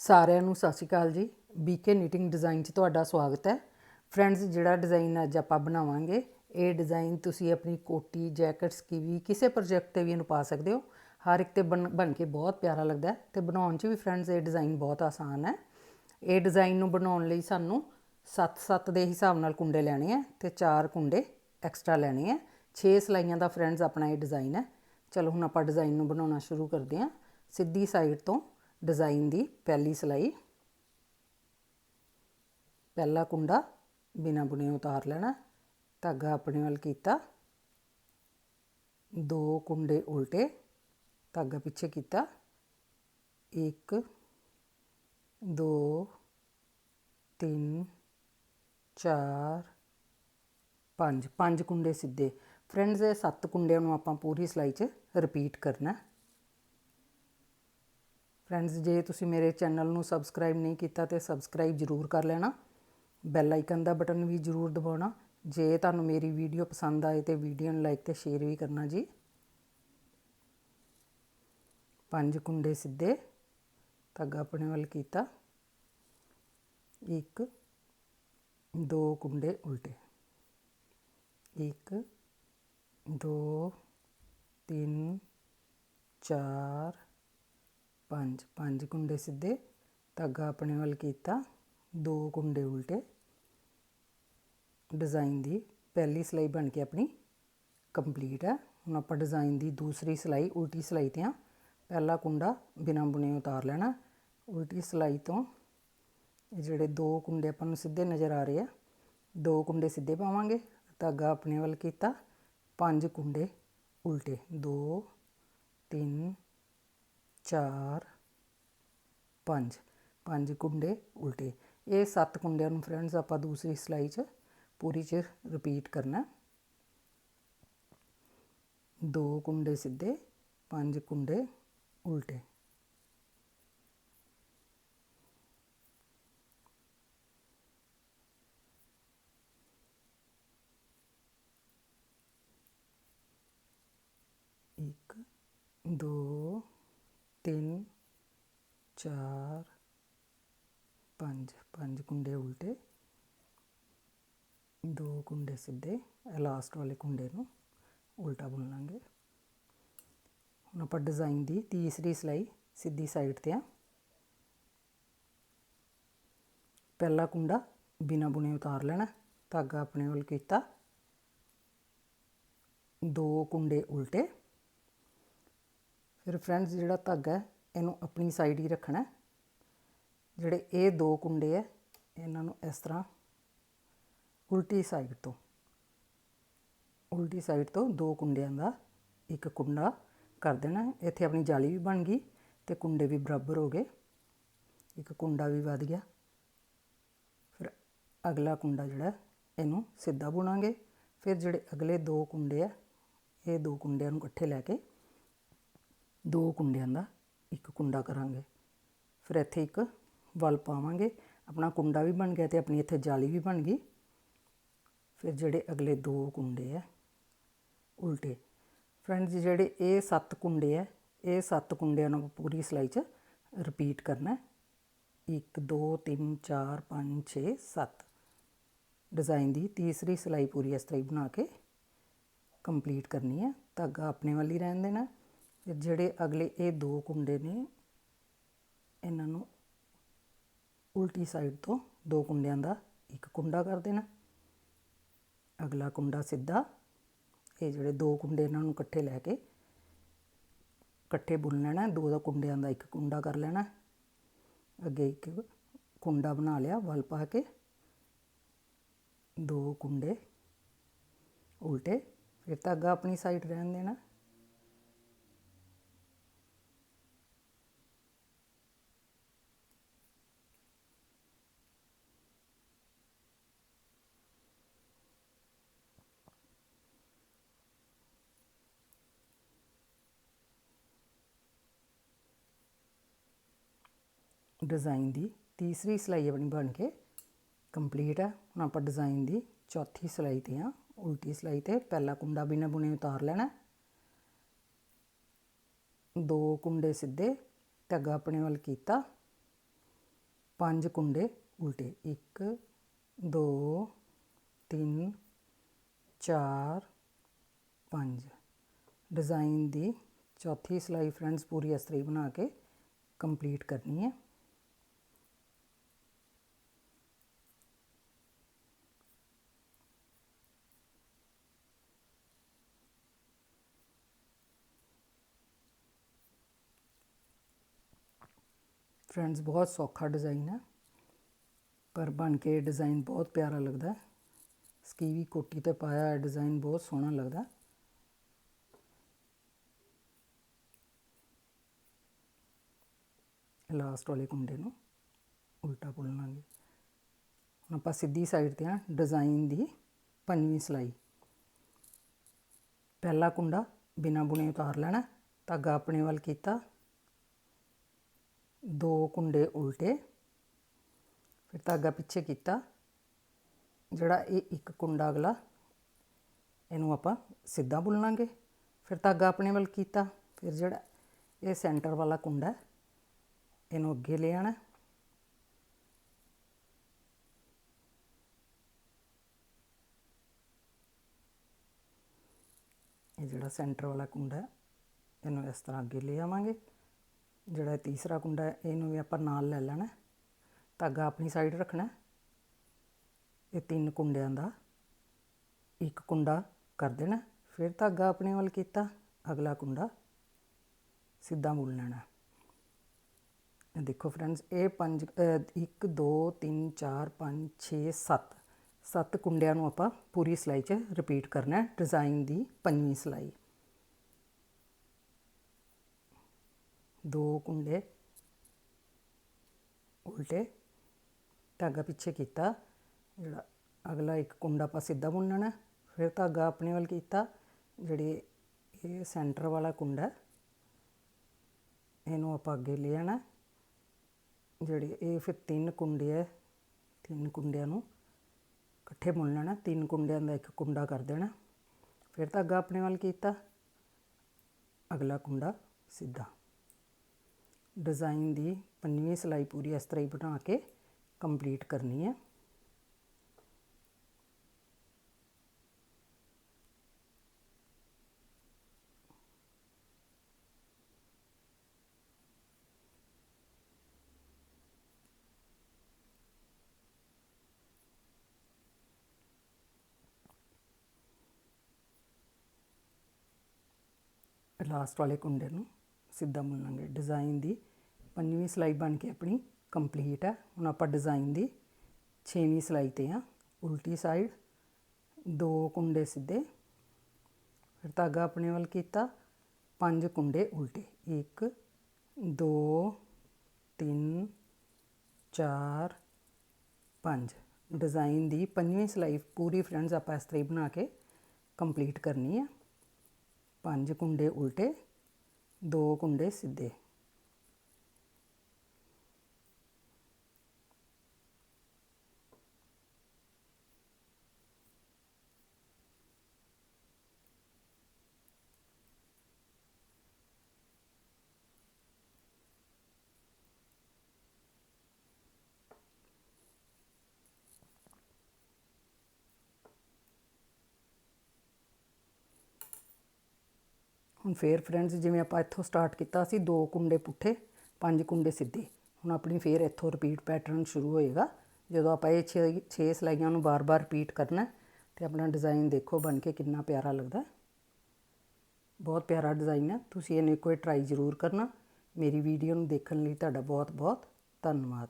ਸਾਰਿਆਂ ਨੂੰ ਸਤਿ ਸ਼੍ਰੀ ਅਕਾਲ ਜੀ। ਬੀਕੇ ਨੀਟਿੰਗ ਡਿਜ਼ਾਈਨ 'ਚ ਤੁਹਾਡਾ ਸਵਾਗਤ ਹੈ। ਫਰੈਂਡਸ ਜਿਹੜਾ ਡਿਜ਼ਾਈਨ ਅੱਜ ਆਪਾਂ ਬਣਾਵਾਂਗੇ, ਇਹ ਡਿਜ਼ਾਈਨ ਤੁਸੀਂ ਆਪਣੀ ਕੋਟੀ ਜੈਕਟਸ ਕੀ ਵੀ ਕਿਸੇ ਪ੍ਰੋਜੈਕਟ ਤੇ ਵੀ ਇਹਨੂੰ ਪਾ ਸਕਦੇ ਹੋ। ਹਰ ਇੱਕ ਤੇ ਬਣ ਬਣ ਕੇ ਬਹੁਤ ਪਿਆਰਾ ਲੱਗਦਾ ਹੈ ਤੇ ਬਣਾਉਣ 'ਚ ਵੀ ਫਰੈਂਡਸ ਇਹ ਡਿਜ਼ਾਈਨ ਬਹੁਤ ਆਸਾਨ ਹੈ। ਇਹ ਡਿਜ਼ਾਈਨ ਨੂੰ ਬਣਾਉਣ ਲਈ ਸਾਨੂੰ 7-7 ਦੇ ਹਿਸਾਬ ਨਾਲ ਕੁੰਡੇ ਲੈਣੇ ਆ ਤੇ 4 ਕੁੰਡੇ ਐਕਸਟਰਾ ਲੈਣੇ ਆ 6 ਸਲਾਈਆਂ ਦਾ ਫਰੈਂਡਸ ਆਪਣਾ ਇਹ ਡਿਜ਼ਾਈਨ ਹੈ। ਚਲੋ ਹੁਣ ਆਪਾਂ ਡਿਜ਼ਾਈਨ ਨੂੰ ਬਣਾਉਣਾ ਸ਼ੁਰੂ ਕਰਦੇ ਹਾਂ। ਸਿੱਧੀ ਸਾਈਡ ਤੋਂ ਡਿਜ਼ਾਈਨ ਦੀ ਪਹਿਲੀ ਸਲਾਈ। ਪਹਿਲਾ ਕੁੰਡਾ ਬਿਨਾ ਬੁਣੇ ਉਤਾਰ ਲੈਣਾ, ਧਾਗਾ ਆਪਣੇ ਵੱਲ ਕੀਤਾ। ਦੋ ਕੁੰਡੇ ਉਲਟੇ, ਧਾਗਾ ਪਿੱਛੇ ਕੀਤਾ। 1 2 3 4 5 ਪੰਜ ਕੁੰਡੇ ਸਿੱਧੇ। ਫਰੈਂਡਸ, ਇਹ ਸੱਤ ਕੁੰਡਿਆਂ ਨੂੰ ਆਪਾਂ ਪੂਰੀ ਸਲਾਈ 'ਚ ਰਿਪੀਟ ਕਰਨਾ। ਫਰੈਂਡਸ ਜੇ ਤੁਸੀਂ ਮੇਰੇ ਚੈਨਲ ਨੂੰ ਸਬਸਕ੍ਰਾਈਬ ਨਹੀਂ ਕੀਤਾ ਤੇ ਸਬਸਕ੍ਰਾਈਬ ਜ਼ਰੂਰ ਕਰ ਲੈਣਾ। ਬੈਲ ਆਈਕਨ ਦਾ ਬਟਨ ਵੀ ਜ਼ਰੂਰ ਦਬਾਉਣਾ। ਜੇ ਤੁਹਾਨੂੰ ਮੇਰੀ ਵੀਡੀਓ ਪਸੰਦ ਆਏ ਤੇ ਵੀਡੀਓ ਨੂੰ ਲਾਈਕ ਤੇ ਸ਼ੇਅਰ ਵੀ ਕਰਨਾ ਜੀ। ਪੰਜ ਕੁੰਡੇ ਸਿੱਧੇ, ਧਾਗਾ ਆਪਣੇ ਵੱਲ ਕੀਤਾ। ਇੱਕ, ਦੋ ਕੁੰਡੇ ਉਲਟੇ। ਇੱਕ, ਦੋ, ਤਿੰਨ, ਚਾਰ ਪੰਜ ਪੰਜ ਕੁੰਡੇ ਸਿੱਧੇ, ਧਾਗਾ ਆਪਣੇ ਵੱਲ ਕੀਤਾ, ਦੋ ਕੁੰਡੇ ਉਲਟੇ। ਡਿਜ਼ਾਈਨ ਦੀ ਪਹਿਲੀ ਸਲਾਈ ਬਣ ਕੇ ਆਪਣੀ ਕੰਪਲੀਟ ਹੈ। ਹੁਣ ਆਪਾਂ ਡਿਜ਼ਾਈਨ ਦੀ ਦੂਸਰੀ ਸਲਾਈ, ਉਲਟੀ ਸਲਾਈ ਤੇ ਆ ਪਹਿਲਾ ਕੁੰਡਾ ਬਿਨਾਂ ਬੁਣੇ ਉਤਾਰ ਲੈਣਾ। ਉਲਟੀ ਸਲਾਈ ਤੋਂ ਇਹ ਜਿਹੜੇ ਦੋ ਕੁੰਡੇ ਆਪਾਂ ਨੂੰ ਸਿੱਧੇ ਨਜ਼ਰ ਆ ਰਹੇ ਆ, ਦੋ ਕੁੰਡੇ ਸਿੱਧੇ ਪਾਵਾਂਗੇ। ਧਾਗਾ ਆਪਣੇ ਵੱਲ ਕੀਤਾ, ਪੰਜ ਕੁੰਡੇ ਉਲਟੇ। 2 3 4 5 ਪੰਜ ਕੁੰਡੇ ਉਲਟੇ। ਇਹ ਸੱਤ ਕੁੰਡਿਆਂ ਨੂੰ ਫਰੈਂਡਸ ਆਪਾਂ ਦੂਸਰੀ ਸਲਾਈ 'ਚ ਪੂਰੀ 'ਚ ਰਿਪੀਟ ਕਰਨਾ ਦੋ ਕੁੰਡੇ ਸਿੱਧੇ, ਪੰਜ ਕੁੰਡੇ ਉਲਟੇ। ਇੱਕ, ਦੋ ਤਿੰਨ, ਚਾਰ, ਪੰਜ। ਪੰਜ ਕੁੰਡੇ ਉਲਟੇ। ਦੋ ਕੁੰਡੇ ਸਿੱਧੇ। ਲਾਸਟ ਵਾਲੇ ਕੁੰਡੇ ਨੂੰ ਉਲਟਾ ਬੁਣ ਲਾਂਗੇ। ਹੁਣ ਆਪਾਂ ਡਿਜ਼ਾਈਨ ਦੀ ਤੀਸਰੀ ਸਲਾਈ ਸਿੱਧੀ ਸਾਈਡ ਤੇ ਆ। ਪਹਿਲਾ ਕੁੰਡਾ ਬਿਨਾ ਬੁਣੇ ਉਤਾਰ ਲੈਣਾ। ਧਾਗਾ ਆਪਣੇ ਵੱਲ ਕੀਤਾ। ਦੋ ਕੁੰਡੇ ਉਲਟੇ। ਫਿਰ ਫਰੈਂਡਸ ਜਿਹੜਾ ਧਾਗਾ ਹੈ, ਇਹਨੂੰ ਆਪਣੀ ਸਾਈਡ ਹੀ ਰੱਖਣਾ ਜਿਹੜੇ ਇਹ ਦੋ ਕੁੰਡੇ ਹੈ, ਇਹਨਾਂ ਨੂੰ ਇਸ ਤਰ੍ਹਾਂ ਉਲਟੀ ਸਾਈਡ ਤੋਂ, ਉਲਟੀ ਸਾਈਡ ਤੋਂ ਦੋ ਕੁੰਡਿਆਂ ਦਾ ਇੱਕ ਕੁੰਡਾ ਕਰ ਦੇਣਾ ਇੱਥੇ ਆਪਣੀ ਜਾਲੀ ਵੀ ਬਣ ਗਈ ਤੇ ਕੁੰਡੇ ਵੀ ਬਰਾਬਰ ਹੋ ਗਏ। ਇੱਕ ਕੁੰਡਾ ਵੀ ਵੱਧ ਗਿਆ। ਫਿਰ ਅਗਲਾ ਕੁੰਡਾ ਜਿਹੜਾ ਇਹਨੂੰ ਸਿੱਧਾ ਬੁਣਾਂਗੇ। ਫਿਰ ਜਿਹੜੇ ਅਗਲੇ ਦੋ ਕੁੰਡੇ ਆ ਇਹ ਦੋ ਕੁੰਡਿਆਂ ਨੂੰ ਇਕੱਠੇ ਲੈ ਕੇ ਦੋ ਕੁੰਡਿਆਂ ਦਾ ਇੱਕ ਕੁੰਡਾ ਕਰਾਂਗੇ। ਫਿਰ ਇੱਥੇ ਇੱਕ ਵਲ ਪਾਵਾਂਗੇ। ਆਪਣਾ ਕੁੰਡਾ ਵੀ ਬਣ ਗਿਆ ਤੇ ਆਪਣੀ ਇੱਥੇ ਜਾਲੀ ਵੀ ਬਣ ਗਈ। ਫਿਰ ਜਿਹੜੇ ਅਗਲੇ ਦੋ ਕੁੰਡੇ ਆ, ਉਲਟੇ। ਫਰੈਂਡਸ, ਜਿਹੜੇ ਇਹ ਸੱਤ ਕੁੰਡੇ ਆ, ਇਹ ਸੱਤ ਕੁੰਡਿਆਂ ਨੂੰ ਪੂਰੀ ਸਲਾਈ 'ਚ ਰਿਪੀਟ ਕਰਨਾ 1 2 3 4 5 6 7 ਡਿਜ਼ਾਈਨ ਦੀ ਤੀਸਰੀ ਸਲਾਈ ਪੂਰੀ ਇਸ ਤਰ੍ਹਾਂ ਹੀ ਬਣਾ ਕੇ ਕੰਪਲੀਟ ਕਰਨੀ ਹੈ। ਧਾਗਾ ਆਪਣੇ ਵੱਲ ਹੀ ਰਹਿਣ ਦੇਣਾ। ਫਿਰ ਜਿਹੜੇ ਅਗਲੇ ਇਹ ਦੋ ਕੁੰਡੇ ਨੇ, ਇਹਨਾਂ ਨੂੰ ਉਲਟੀ ਸਾਈਡ ਤੋਂ ਦੋ ਕੁੰਡਿਆਂ ਦਾ ਇੱਕ ਕੁੰਡਾ ਕਰ ਦੇਣਾ। ਅਗਲਾ ਕੁੰਡਾ ਸਿੱਧਾ, ਇਹ ਜਿਹੜੇ ਦੋ ਕੁੰਡੇ ਇਹਨਾਂ ਨੂੰ ਇਕੱਠੇ ਲੈ ਕੇ ਇਕੱਠੇ ਬੁਣ ਲੈਣਾ, ਦੋ ਦਾ ਕੁੰਡਿਆਂ ਦਾ ਇੱਕ ਕੁੰਡਾ ਕਰ ਲੈਣਾ। ਅੱਗੇ ਇੱਕ ਕੁੰਡਾ ਬਣਾ ਲਿਆ, ਵਲ ਪਾ ਕੇ। ਦੋ ਕੁੰਡੇ ਉਲਟੇ, ਫਿਰ ਧਾਗਾ ਆਪਣੀ ਸਾਈਡ ਰਹਿਣ ਦੇਣਾ। ਡਿਜ਼ਾਈਨ ਦੀ ਤੀਸਰੀ ਸਿਲਾਈ ਆਪਣੀ ਬਣ ਕੇ ਕੰਪਲੀਟ ਹੈ। ਹੁਣ ਆਪਾਂ ਡਿਜ਼ਾਈਨ ਦੀ ਚੌਥੀ ਸਿਲਾਈ ਤੇ ਆ ਉਲਟੀ ਸਿਲਾਈ ਤੇ ਪਹਿਲਾ ਕੁੰਡਾ ਬਿਨਾਂ ਬੁਣੇ ਉਤਾਰ ਲੈਣਾ ਦੋ ਕੁੰਡੇ ਸਿੱਧੇ, ਧਾਗਾ ਆਪਣੇ ਵੱਲ ਕੀਤਾ। ਪੰਜ ਕੁੰਡੇ ਉਲਟੇ। 1 2 3 4 5 ਡਿਜ਼ਾਈਨ ਦੀ ਚੌਥੀ ਸਿਲਾਈ ਫਰੈਂਡਸ ਪੂਰੀ ਇਸ ਤਰ੍ਹਾਂ ਬਣਾ ਕੇ ਕੰਪਲੀਟ ਕਰਨੀ ਹੈ। ਫਰੈਂਡਸ, ਬਹੁਤ ਸੌਖਾ ਡਿਜ਼ਾਈਨ ਹੈ। ਪਰ ਬਣ ਕੇ ਡਿਜ਼ਾਈਨ ਬਹੁਤ ਪਿਆਰਾ ਲੱਗਦਾ ਸਕੀਵੀ ਕੋਟੀ ਤੇ ਪਾਇਆ ਡਿਜ਼ਾਈਨ ਬਹੁਤ ਸੋਹਣਾ ਲੱਗਦਾ ਲਾਸਟ ਵਾਲੇ ਕੁੰਡੇ ਨੂੰ ਉਲਟਾ ਬੁਣ ਲਾਂਗੇ। ਹੁਣ ਆਪਾਂ ਸਿੱਧੀ ਸਾਈਡ ਤੇ ਆ ਡਿਜ਼ਾਈਨ ਦੀ ਪੰਜਵੀਂ ਸਲਾਈ। ਪਹਿਲਾ ਕੁੰਡਾ ਬਿਨਾ ਬੁਣੇ ਉਤਾਰ ਲੈਣਾ, ਧਾਗਾ ਆਪਣੇ ਵੱਲ ਕੀਤਾ। ਦੋ ਕੁੰਡੇ ਉਲਟੇ, ਫਿਰ ਧਾਗਾ ਪਿੱਛੇ ਕੀਤਾ। ਜਿਹੜਾ ਇਹ ਇੱਕ ਕੁੰਡਾ ਅਗਲਾ, ਇਹਨੂੰ ਆਪਾਂ ਸਿੱਧਾ ਬੁਣਾਂਗੇ ਫਿਰ ਧਾਗਾ ਆਪਣੇ ਵੱਲ ਕੀਤਾ। ਫਿਰ ਜਿਹੜਾ ਇਹ ਸੈਂਟਰ ਵਾਲਾ ਕੁੰਡਾ ਇਹਨੂੰ ਅੱਗੇ ਲੈ ਆਣਾ। ਇਹ ਜਿਹੜਾ ਸੈਂਟਰ ਵਾਲਾ ਕੁੰਡਾ ਇਹਨੂੰ ਇਸ ਤਰ੍ਹਾਂ ਅੱਗੇ ਲੈ ਆਵਾਂਗੇ। ਜਿਹੜਾ ਤੀਸਰਾ ਕੁੰਡਾ ਹੈ, ਇਹਨੂੰ ਵੀ ਆਪਾਂ ਨਾਲ ਲੈ ਲੈਣਾ ਧਾਗਾ ਆਪਣੀ ਸਾਈਡ ਰੱਖਣਾ ਇਹ ਤਿੰਨ ਕੁੰਡਿਆਂ ਦਾ ਇੱਕ ਕੁੰਡਾ ਕਰ ਦੇਣਾ ਫਿਰ ਧਾਗਾ ਆਪਣੇ ਵੱਲ ਕੀਤਾ, ਅਗਲਾ ਕੁੰਡਾ ਸਿੱਧਾ ਮੁੜ ਲੈਣਾ ਇਹ ਦੇਖੋ ਫਰੈਂਡਸ ਇਹ 5 1 2 3 4 5 6 7 ਸੱਤ। ਕੁੰਡਿਆਂ ਨੂੰ ਆਪਾਂ ਪੂਰੀ ਸਿਲਾਈ 'ਚ ਰਿਪੀਟ ਕਰਨਾ ਹੈ। ਡਿਜ਼ਾਈਨ ਦੀ ਪੰਜਵੀਂ ਸਿਲਾਈ। ਦੋ ਕੁੰਡੇ ਉਲਟੇ ਧਾਗਾ ਪਿੱਛੇ ਕੀਤਾ, ਜਿਹੜਾ ਅਗਲਾ ਇੱਕ ਕੁੰਡਾ ਆਪਾਂ ਸਿੱਧਾ ਬੁਣਨਾ ਫਿਰ ਧਾਗਾ ਆਪਣੇ ਵੱਲ ਕੀਤਾ, ਜਿਹੜੇ ਇਹ ਸੈਂਟਰ ਵਾਲਾ ਕੁੰਡਾ ਇਹਨੂੰ ਆਪਾਂ ਅੱਗੇ ਲੈ ਆਣਾ ਜਿਹੜੇ ਇਹ ਫਿਰ ਤਿੰਨ ਕੁੰਡੇ ਹੈ, ਤਿੰਨ ਕੁੰਡਿਆਂ ਨੂੰ ਇਕੱਠੇ ਬੁਣ ਲੈਣਾ, ਤਿੰਨ ਕੁੰਡਿਆਂ ਦਾ ਇੱਕ ਕੁੰਡਾ ਕਰ ਦੇਣਾ, ਫਿਰ ਧਾਗਾ ਆਪਣੇ ਵੱਲ ਕੀਤਾ, ਅਗਲਾ ਕੁੰਡਾ ਸਿੱਧਾ। ਡਿਜ਼ਾਈਨ ਦੀ ਪੰਜਵੀਂ ਸਲਾਈ ਪੂਰੀ ਇਸ ਤਰ੍ਹਾਂ ਹੀ ਬਣਾ ਕੇ ਕੰਪਲੀਟ ਕਰਨੀ ਹੈ। ਲਾਸਟ ਵਾਲੇ ਕੁੰਡੇ ਨੂੰ ਸਿੱਧਾ ਮੁੰਨਾਂਗੇ ਡਿਜ਼ਾਈਨ ਦੀ ਪੰਜਵੀਂ ਸਲਾਈ ਬਣ ਕੇ ਆਪਣੀ ਕੰਪਲੀਟ ਹੈ। ਹੁਣ ਆਪਾਂ ਡਿਜ਼ਾਈਨ ਦੀ ਛੇਵੀਂ ਸਲਾਈ ਤੇ ਆ ਉਲਟੀ ਸਾਈਡ ਦੋ ਕੁੰਡੇ ਸਿੱਧੇ। ਫਿਰ ਧਾਗਾ ਆਪਣੇ ਵੱਲ ਕੀਤਾ। ਪੰਜ ਕੁੰਡੇ ਉਲਟੇ। 1 2 3 4 5 ਡਿਜ਼ਾਈਨ ਦੀ ਪੰਜਵੀਂ ਸਲਾਈ ਪੂਰੀ ਫਰੈਂਡਸ ਆਪਾਂ ਇਸ ਤਰ੍ਹਾਂ ਹੀ ਬਣਾ ਕੇ ਕੰਪਲੀਟ ਕਰਨੀ ਹੈ। ਪੰਜ ਕੁੰਡੇ ਉਲਟੇ, ਦੋ ਕੁੰਡੇ ਸਿੱਧੇ। ਹੁਣ ਫੇਰ ਫਰੈਂਡਸ ਜਿਵੇਂ ਆਪਾਂ ਇੱਥੋਂ ਸਟਾਰਟ ਕੀਤਾ ਸੀ, ਦੋ ਕੁੰਡੇ ਪੁੱਠੇ, ਪੰਜ ਕੁੰਡੇ ਸਿੱਧੇ। ਹੁਣ ਆਪਣੀ ਫੇਰ ਇੱਥੋਂ ਰਿਪੀਟ ਪੈਟਰਨ ਸ਼ੁਰੂ ਹੋਏਗਾ। ਜਦੋਂ ਆਪਾਂ ਇਹ 6 6 ਸਲਾਈਆਂ ਨੂੰ ਬਾਰ-ਬਾਰ ਰਿਪੀਟ ਕਰਨਾ ਤੇ ਆਪਣਾ ਡਿਜ਼ਾਈਨ ਦੇਖੋ, ਬਣ ਕੇ ਕਿੰਨਾ ਪਿਆਰਾ ਲੱਗਦਾ ਬਹੁਤ ਪਿਆਰਾ ਡਿਜ਼ਾਈਨ ਹੈ। ਤੁਸੀਂ ਇਹਨੂੰ ਇੱਕ ਵਾਰ ਟਰਾਈ ਜ਼ਰੂਰ ਕਰਨਾ। ਮੇਰੀ ਵੀਡੀਓ ਨੂੰ ਦੇਖਣ ਲਈ ਤੁਹਾਡਾ ਬਹੁਤ-ਬਹੁਤ ਧੰਨਵਾਦ।